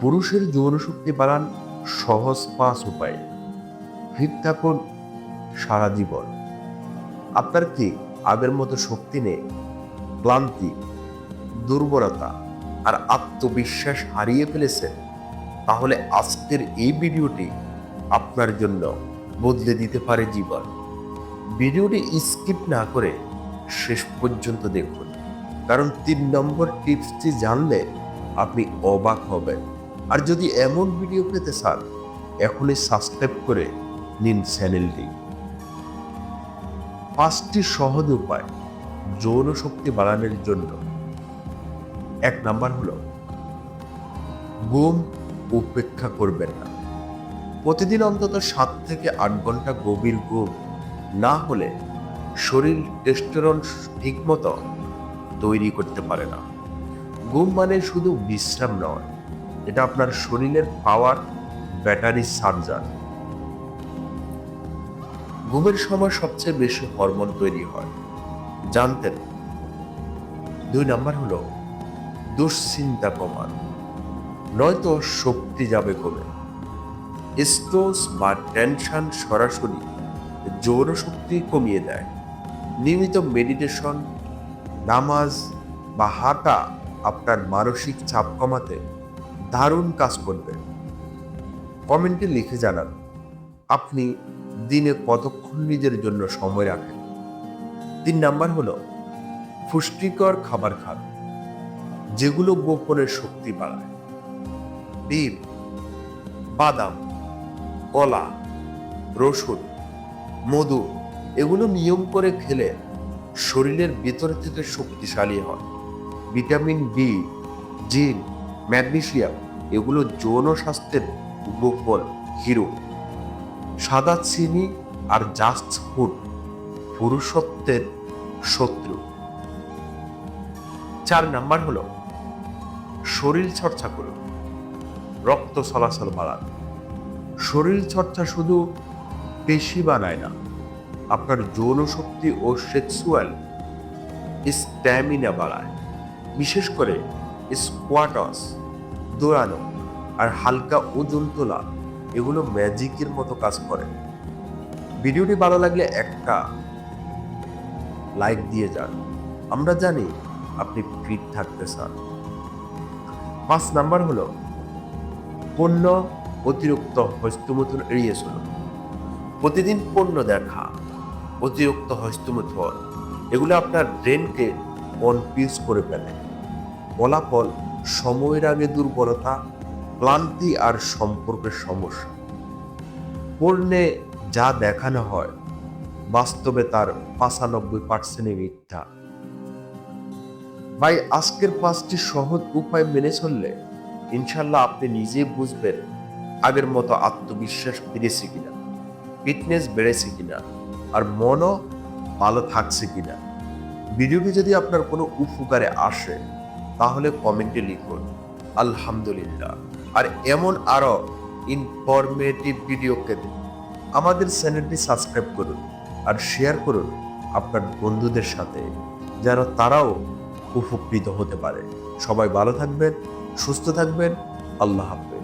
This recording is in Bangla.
পুরুষের যৌনশক্তি বাড়ান সহজ পাঁচ উপায়ে। ফিট থাকুন সারা জীবন। আপনার কি আগের মতো শক্তি নেই? ক্লান্তি, দুর্বলতা আর আত্মবিশ্বাস হারিয়ে ফেলেছেন? তাহলে আজকের এই ভিডিওটি আপনার জন্য বদলে দিতে পারে জীবন। ভিডিওটি স্কিপ না করে শেষ পর্যন্ত দেখুন। কারণ তিন নম্বর টিপসটি জানলে আপনি অবাক হবেন। আর যদি এমন ভিডিও পেতে চান, এখনই সাবস্ক্রাইব করে নিন চ্যানেলটি পাঁচটি সহজ উপায় যৌন শক্তি বাড়ানোর জন্য। এক নাম্বার হলো, ঘুম উপেক্ষা করবেন না। প্রতিদিন অন্তত সাত থেকে আট ঘণ্টা গভীর ঘুম না হলে শরীর টেস্টোরন ঠিকমতো তৈরি করতে পারে না। ঘুম মানে শুধু বিশ্রাম নয় এটা আপনার শরীরের পাওয়ার ব্যাটারি চার্জার ঘুমের সময় সবচেয়ে বেশি হরমোন তৈরি হয়। জানতেন? দুই নাম্বার হলো দুশ্চিন্তা কমান। নয়তো শক্তি যাবে কমে স্ট্রেস বা টেনশন সরাসরি যৌন শক্তি কমিয়ে দেয়। নিয়মিত মেডিটেশন নামাজ বা হাঁটা আপনার মানসিক চাপ কমাতে দারুণ কাজ করবে কমেন্টে লিখে জানান, আপনি দিনে কতক্ষণ নিজের জন্য সময় রাখেন? তিন নাম্বার হলো, পুষ্টিকর খাবার খান, যেগুলো গোপনের শক্তি বাড়ায়। ডিম বাদাম, কলা, রসুন, মধু, এগুলো নিয়ম করে খেলে শরীরের ভেতর থেকে শক্তিশালী হয় ভিটামিন বি জিন ম্যাগনেসিয়াম এগুলো যৌন স্বাস্থ্যের গোপন হিরো। সাদা চিনি আর জাস্ট ফুড, পুরুষত্বের শত্রু। চার নাম্বার হলো, শরীর চর্চা করুন রক্ত চলাচল বাড়ান। শরীর চর্চা শুধু পেশি বানায় না, আপনার যৌন শক্তি ও সেক্সুয়াল স্ট্যামিনা বাড়ায়। বিশেষ করে স্কোয়াটস দৌড়ানো আর হালকা ওজন তোলা, এগুলো ম্যাজিকের মতো কাজ করে। ভিডিওটি ভালো লাগলে একটা লাইক দিয়ে যান। আমরা জানি আপনি ফিট থাকতে চান। পাঁচ নাম্বার হলো, পণ্য অতিরিক্ত হস্তমৈথুন এড়িয়ে চলুন। প্রতিদিন পণ্য দেখা, অতিরিক্ত হস্তমৈথুন, এগুলো আপনার ব্রেনকে কনফিউজ করে ফেলে। ফলাফল, সময়ের আগে দুর্বলতা, ক্লান্তি আর সম্পর্কের সমস্যা। পণ্যে যা দেখানো হয়, বাস্তবে তার পাঁচানব্বই পার্সেন্টই মিথ্যা। ভাই, আজকের পাঁচটি সহজ উপায় মেনে চললে ইনশাল্লাহ আপনি নিজেই বুঝবেন আগের মতো আত্মবিশ্বাস ফিরেছে কিনা, ফিটনেস বেড়েছে কিনা, আর মনও ভালো থাকছে কিনা। ভিডিওটি যদি আপনার কোনো উপকারে আসে তাহলে কমেন্টে লিখুন, আলহামদুলিল্লাহ। আর এমন আরও ইনফরমেটিভ ভিডিও পেতে আমাদের চ্যানেলটি সাবস্ক্রাইব করুন আর শেয়ার করুন আপনার বন্ধুদের সাথে, যেন তারাও উপকৃত হতে পারে। সবাই ভালো থাকবেন, সুস্থ থাকবেন। আল্লাহ হাফেজ।